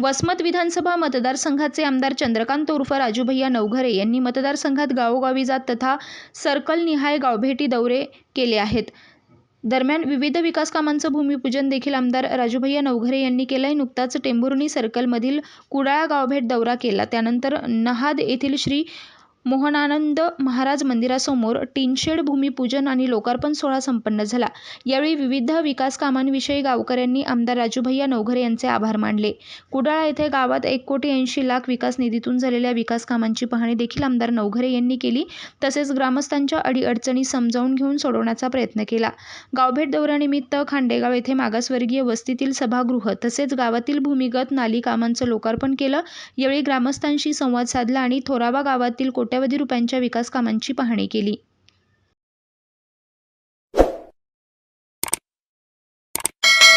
वसमत विधानसभा मतदारसंघाचे आमदार चंद्रकांत उर्फ राजूभैया नवघरे यांनी मतदारसंघात गावोगावी जात तथा सर्कलनिहाय गावभेटी दौरे केले आहेत. दरम्यान विविध विकास कामांचं भूमिपूजन देखील आमदार राजूभैया नवघरे यांनी केलंय. नुकताच टेंभुर्णी सर्कलमधील कुडाळा गावभेट दौरा केला. त्यानंतर नहाद येथील श्री मोहनानंद महाराज मंदिरासमोर टीनशेड भूमिपूजन आणि लोकार्पण सोहळा संपन्न झाला. यावेळी विविध विकास कामांविषयी गावकऱ्यांनी आमदार राजूभैया नवघरे यांचे आभार मानले. कुडाळा येथे गावात एक कोटी ऐंशी लाख विकास निधीतून झालेल्या विकास कामांची पाहणी देखील आमदार नवघरे यांनी केली. तसेच ग्रामस्थांच्या अडीअडचणी समजावून घेऊन सोडवण्याचा प्रयत्न केला. गावभेट दौऱ्यानिमित्त खांडेगाव येथे मागासवर्गीय वस्तीतील सभागृह तसेच गावातील भूमिगत नाली कामांचं लोकार्पण केलं. यावेळी ग्रामस्थांशी संवाद साधला आणि थोरावा गावातील कोट्या कोट्यवधी रुपयांच्या विकास कामांची पाहणी केली.